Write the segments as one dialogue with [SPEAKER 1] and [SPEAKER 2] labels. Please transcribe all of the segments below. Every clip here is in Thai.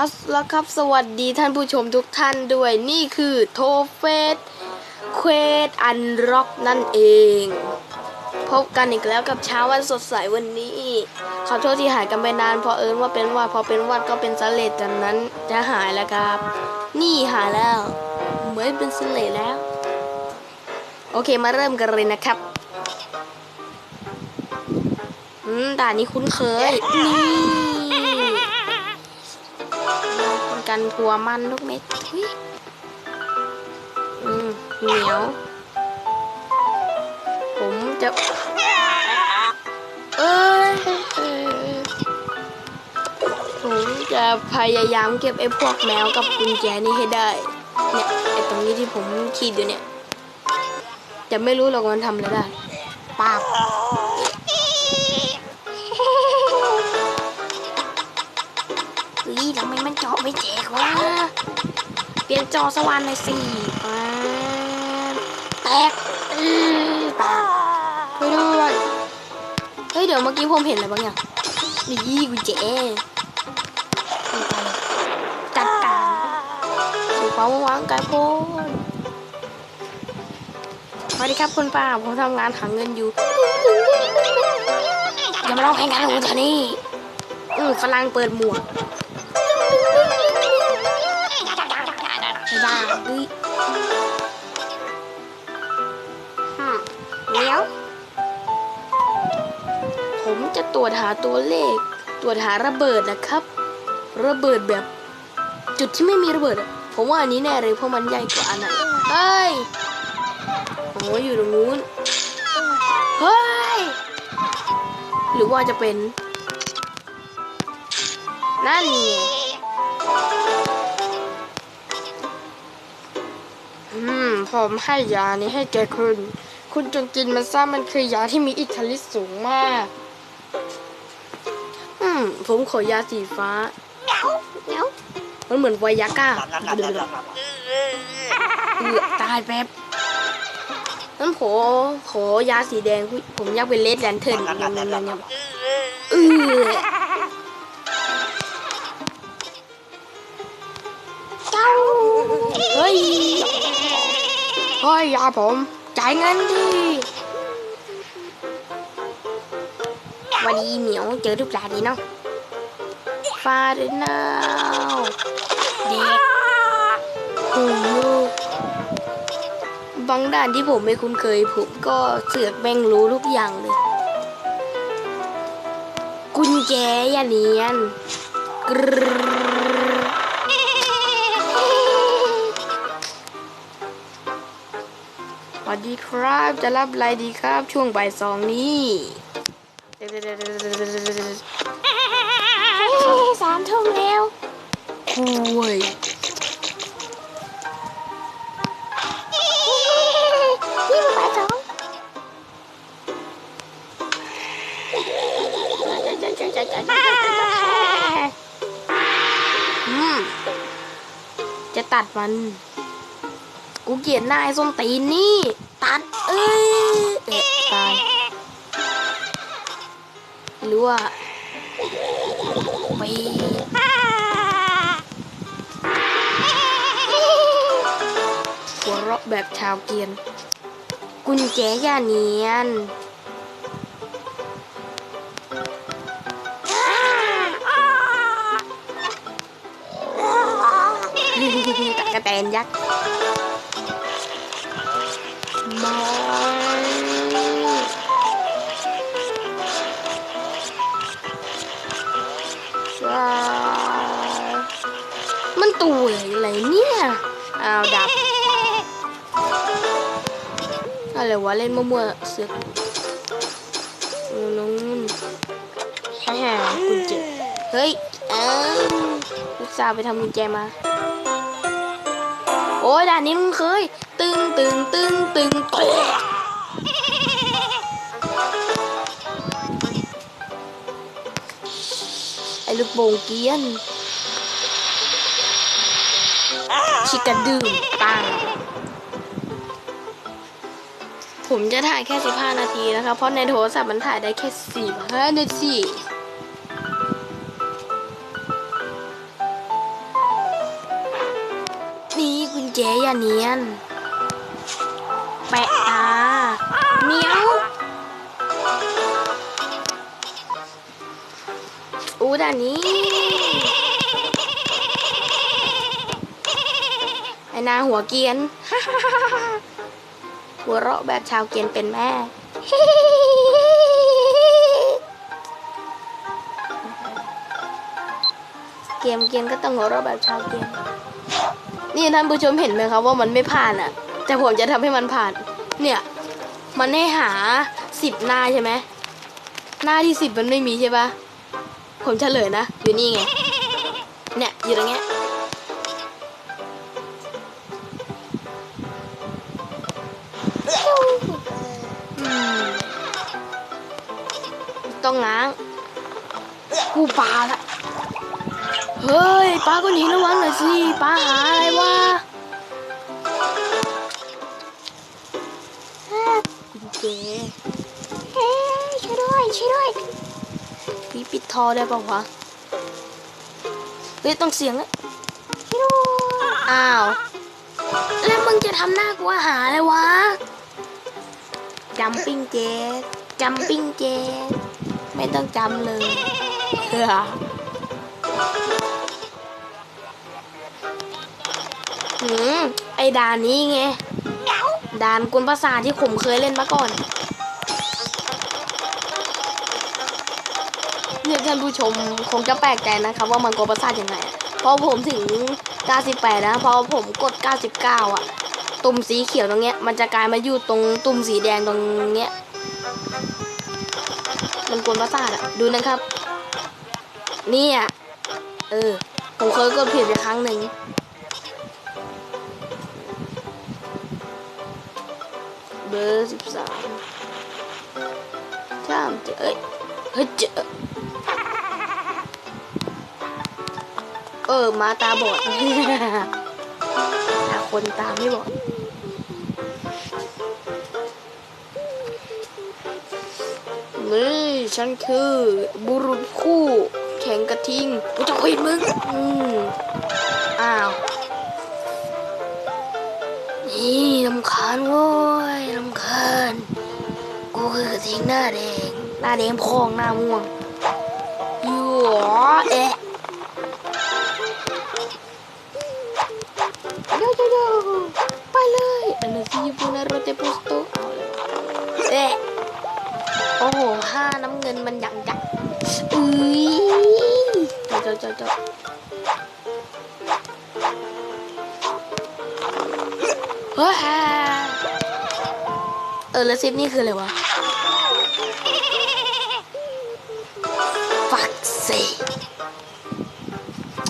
[SPEAKER 1] อัสละครับสวัสดีท่านผู้ชมทุกท่านด้วยนี่คือโทเฟสเควสอันร็อกนั่นเอง พบกันอีกแล้วกับเช้าวันสดใสวันนี้ ขอโทษที่หายกันไปนานเพราะเอิญว่าเป็นวัดพอเป็นวัดก็เป็นสเลดจากนั้นจะหายแล้วครับ นี่หายแล้วเหมือนเป็นสเลดแล้ว โอเคมาเริ่มกันเลยนะครับอืมด่านนี้คุ้นเคยนี่ เป็นทัวมันลูกเม็ดทุยอืมเหนียว ผมจะเอ้ยเอ้ยผมจะพยายามเก็บไอ้พวกแมวกับกุญแจนี้ให้ได้ เนี่ยไอ้ตรงนี้ที่ผมขีดอยู่เนี่ย จะไม่รู้หรอกมันทำอะไรได้ปาบเฮ้ยทำไมมันเจาะไม่แจก วะ เปลี่ยนจอสว่านหน่อยสิปาแตกอื้อปาดไปด้วยเฮ้ย เดี๋ยวเมื่อกี้ผมเห็นอะไรบางอย่างนี่กุญแจจัดการสู่ความว่างๆกายพ้นสวัสดีครับคุณป้า ผมทำงานหาเงินอยู่อย่ามาร้องเพลงกันเลยเถอะนี่อืมฝรั่งเปิดหมวก ได้เฮ้ยฮะเดี๋ยวผมจะตรวจหาตัวเลข ตรวจหาระเบิดนะครับ ระเบิดแบบ จุดที่ไม่มีระเบิด ผมว่าอันนี้แน่เลยเพราะมันใหญ่กว่าอันนั้นเฮ้ยโอ้อยู่ตรงนู้นเฮ้ย หรือว่าจะเป็น นั่นไง อืม ผมให้ยานี้ให้แกคุณ คุณจงกินมันซะมันคือยาที่มีอิทธิฤทธิ์สูงมาก อืม ผมขอยาสีฟ้าเงาเงามันเหมือนไวยาก้าเอือตายแป๊บนั้นผมขอยาสีแดง ผมอยากเป็นเลดแลนเทิร์นยำยำยำยำเออ ฮ้ยยาผม จ่ายเงินดิวันนี้เหมียวเจอทุกร้านนี้เนาะฟาดนาวเด็กโอ้โหบางด่านที่ผมไม่คุ้นเคย ผมก็เสือกแม่งรู้ทุกอย่างเลย กุญแจอย่าเนียนกรึ๊ สวัสดีครับ จะรับอะไรดีครับ ช่วงบ่ายสองนี้สามทุ่มแล้วโอ้ยนี่มันบ่ายสองอืมจะตัดมัน กูเกลียดหน้าไอ้ส้นตีนนี่ตัด เอ้ยเอะตายหรือว่าไปหัวเราะแบบชาวเกียน กุญแจย่าเนียนตะกะแตนยักษ์ มันตัวอะไรเนี่ยอ้าวดับอะไรวะเล่นมั่วๆเสือกนู้นแฮ่กุญแจเฮ้ยเอ้าลูกสาวไปทำกุญแจมา โอ้ยด่านนี้มึงเคย ตึงตึงตึงตึงตึงไอ้ลูกโป่งเกรียน ชิกระดื่มปัง ผมจะถ่ายแค่ 15 นาทีนะคะ เพราะในโทรศัพท์มันถ่ายได้แค่ 15 นาทีนี่คุณเจ๊อย่าเนียน แปะตาเมียวอู้ด่านนี้ อ้นาหัวเกียน หัวเราะแบบชาวเกียนเป็นแม่ เกมเกียนก็ต้องหัวเราะแบบชาวเกียน นี่ท่านผู้ชมเห็นไหมครับว่ามันไม่ผ่านอะ แต่ผมจะทำให้มันผ่าน เนี่ย มันให้หาสิบหน้าใช่ไหม หน้าที่สิบมันไม่มีใช่ปะผมเฉลยนะ อยู่นี่ไง เนี่ย อยู่ตรงเนี้ย ต้องง้างกูปลาละ เฮ้ยปลาก็หนีระวังหน่อยสิปลาหาอะไรวะกุญแจเฮ้ยช่วยด้วยช่วยด้วยพี่ปิดทอได้ป่าวะเฮ้ยต้องเสียงอะช่วยด้วยอ้าว แล้วมึงจะทำหน้ากูว่าหาอะไรวะจัมปิ้งเจสจัมปิ้งเจส ไม่ต้องจำเลยเฮ้อหืมไอดานนี้ไงดานกวนภาษาทที่ผมเคยเล่นมาก่อน เนี่ยท่านผู้ชมคงจะแปลกใจนะครับว่ามันกวนประสาทยังไงอะเพราะผมถึง 98 นะ พอผมกด 99 อะ ตุ่มสีเขียวตรงเนี้ย มันจะกลายมาอยู่ตรงตุ่มสีแดงตรงเนี้ย มันกวนประสาทอะดูนะครับเนี่ยเออ ผมเคยกดผิดไปครั้งหนึ่งเบอร์สิบสามจ้ามเจอเอ้ยเฮ้ยเจอเออ มาตาบอดต่คนตาไม่บอดนี่ ฉันคือบุรุษคู่แข่งกระทิงกูจะคุยมึง อืมอ้าว นี่ลำคาญโว้ยลำคาญกูคือกระทิงหน้าแดง หน้าแดงพองหน้าม่วงยู่อเอ๊ะโยโยโยไปเลยอันนี้ที่ญี่ปุ่นนะโรเตปุสโตเอาเลยเอ๊ะ โอ้โหผ้าน้ำเงินมันหยังจังอุ้ยเจ้าเจ้าเจ้าเจ้าเฮ้ยเออแล้วซิปนี่คืออะไรวะฟักซี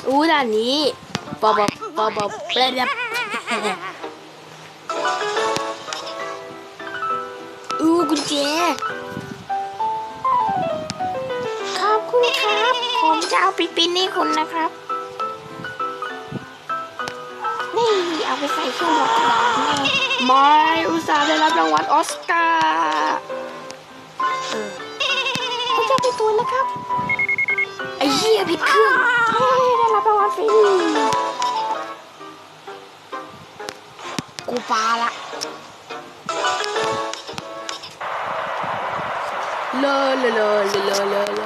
[SPEAKER 1] อู้ด่านนี้ปอบปอบปอบเปลดบอู้กุญแจ จะเอาไปปิ้นให้คุณนะครับ นี่เอาไปใส่เครื่องบอกกระดาษแม่ไม่อุตส่าห์ได้รับรางวัลออสการ์เออเขาจะไปตัวแล้วครับ ไอ้เหี้ยผิดเครื่องเฮ้ยได้รับรางวัลฟรีกูปาละเลยเลยเลยเลยเลย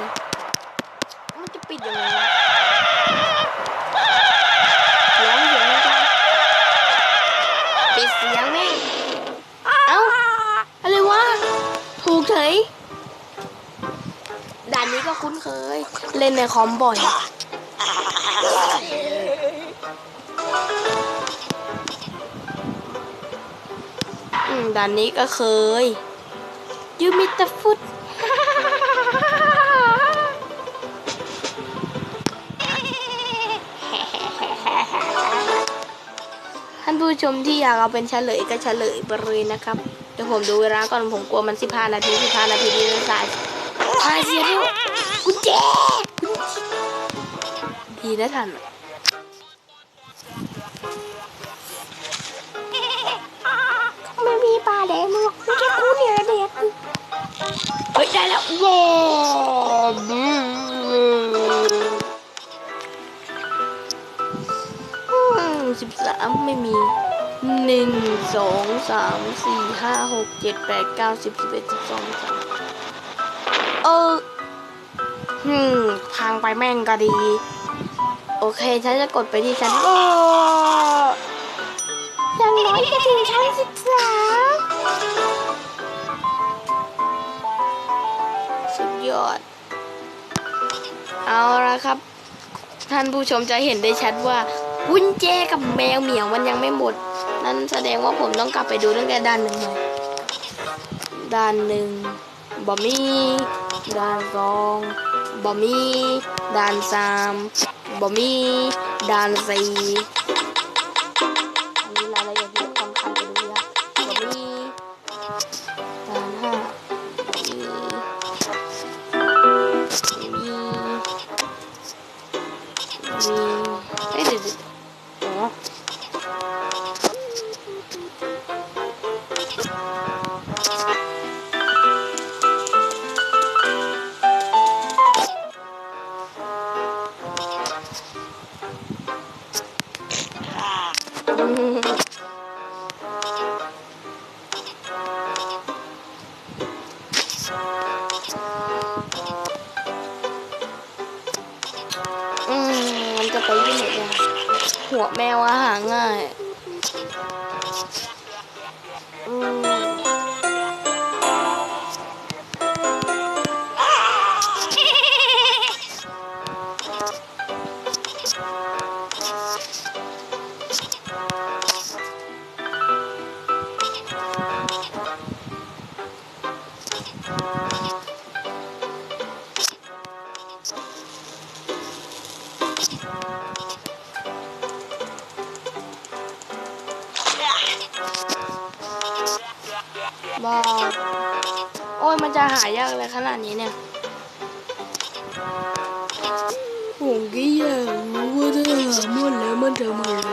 [SPEAKER 1] ย เล่นในคอมบ่อย อืมด่านนี้ก็เคยยูมิตาฟุตท่านผู้ชมที่อยากเอาเป็นเฉลยก็เฉลยไปเลยนะครับ เดี๋ยวผมดูเวลาก่อนผมกลัวมันสิบห้านาทีสิบห้านาทีนี้สาย ทายเสียด้วยกุญแจกุญแจดีนะท่านอะไม่มีปลาแดงมั้งไม่แค่กูเนี่ยเด็กเฮ้ยได้แล้วว้าวสิบสามไม่มีหนึ่งสองสามสี่ห้าหกเจ็ดแปดเก้าสิบสิบเอ็ดสิบสองสิบสาม เออหืมทางไปแม่งก็ดี โอเค ฉันจะกดไปที่ชั้นโอ้ยังน้อยก็ถึงชั้นสิบสามสุดยอด เอาละครับ ท่านผู้ชมจะเห็นได้ชัดว่ากุญแจกับแมวเหมียวมันยังไม่หมด นั่นแสดงว่าผมต้องกลับไปดูตั้งแต่ด้านหนึ่งเลยด้านหนึ่งบอมมี่ ด้านสองบอมีด่านสามบอมีด่านสี่ มอืมมันจะไปที่ไหนหัวแมวอาหาง่าย โอ้ยมันจะหายากเลยขนาดนี้เนี่ยผมก็อยากรู้ว่าถ้าหาหมดแล้วมันจะมาอะไร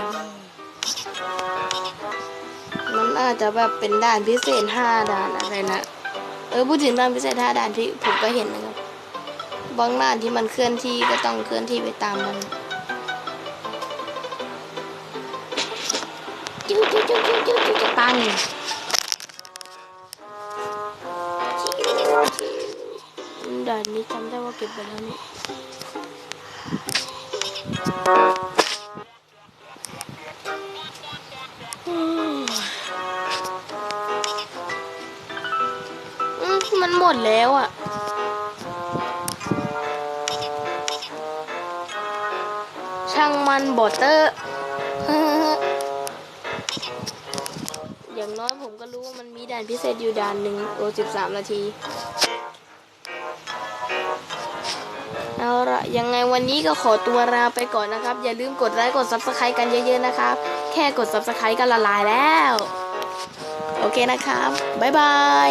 [SPEAKER 1] มันอาจจะแบบเป็นด่านพิเศษห้าด่านอะไรนะ เออพูดถึงด่านพิเศษห้าด่านที่ผมก็เห็นนะครับบางด่านที่มันเคลื่อนที่ก็ต้องเคลื่อนที่ไปตามมันจิ้วจิ้วจิ้วจิ้วจิ้วจิ้วจะตั้ง เก็บไปแล้วนี่ืมมันหมดแล้วอะช่างมันบอเตอร์ อย่างน้อยผมก็รู้ว่ามันมีด่านพิเศษอยู่ด่านหนึ่งโอสิบสามนาที เอาละยังไงวันนี้ก็ขอตัวลาไปก่อนนะครับ อย่าลืมกดไลค์กด subscribe กันเยอะๆนะครับ แค่กด subscribe ก็ละลายแล้ว โอเคนะครับ บ๊ายบาย